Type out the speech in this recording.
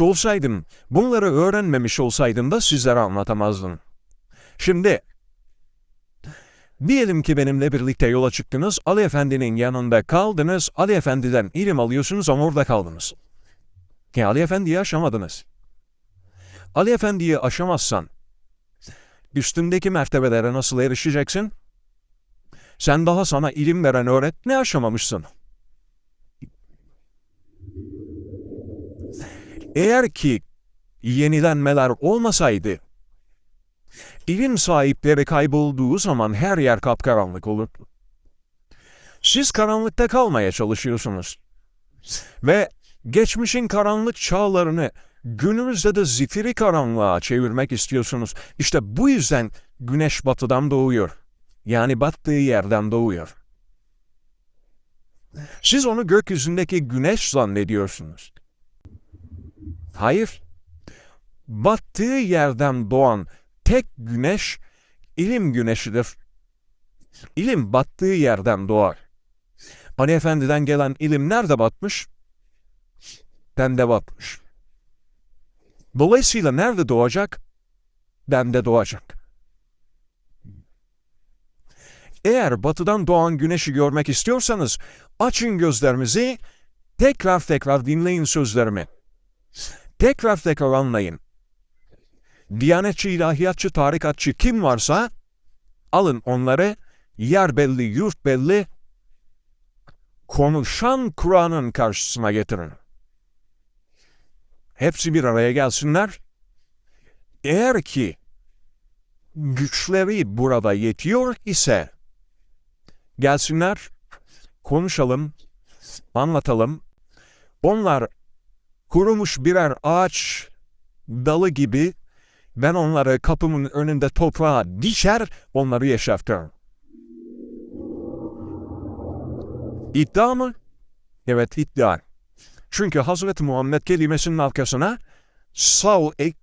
olsaydım, bunları öğrenmemiş olsaydım da sizlere anlatamazdım. Şimdi, diyelim ki benimle birlikte yola çıktınız, Ali Efendi'nin yanında kaldınız, Ali Efendi'den ilim alıyorsunuz ama orada kaldınız. Ya Ali Efendi'yi aşamadınız. Ali Efendi'yi aşamazsan, üstündeki mertebelere nasıl erişeceksin? Sen daha sana ilim veren öğret ne aşamamışsın? Eğer ki yenilenmeler olmasaydı, ilim sahipleri kaybolduğu zaman her yer kapkaranlık olur. Siz karanlıkta kalmaya çalışıyorsunuz. Ve geçmişin karanlık çağlarını günümüzde de zifiri karanlığa çevirmek istiyorsunuz. İşte bu yüzden güneş batıdan doğuyor. Yani battığı yerden doğuyor. Siz onu gökyüzündeki güneş zannediyorsunuz. Hayır. Battığı yerden doğan tek güneş ilim güneşidir. İlim battığı yerden doğar. Ali Efendi'den gelen ilim nerede batmış? Bende batmış. Dolayısıyla nerede doğacak? Bende doğacak. Eğer batıdan doğan güneşi görmek istiyorsanız açın gözlerinizi, tekrar tekrar dinleyin sözlerimi. Tekrar tekrar anlayın. Diyanetçi, ilahiyatçı, tarikatçı kim varsa alın onları yer belli, yurt belli konuşan Kur'an'ın karşısına getirin. Hepsi bir araya gelsinler. Eğer ki güçleri burada yetiyor ise gelsinler, konuşalım, anlatalım. Onlar kurumuş birer ağaç dalı gibi ben onları kapımın önünde toprağa dişer, onları yeşertirim. İddia mı? Evet iddia. Çünkü Hazreti Muhammed kelimesinin arkasına sağ ek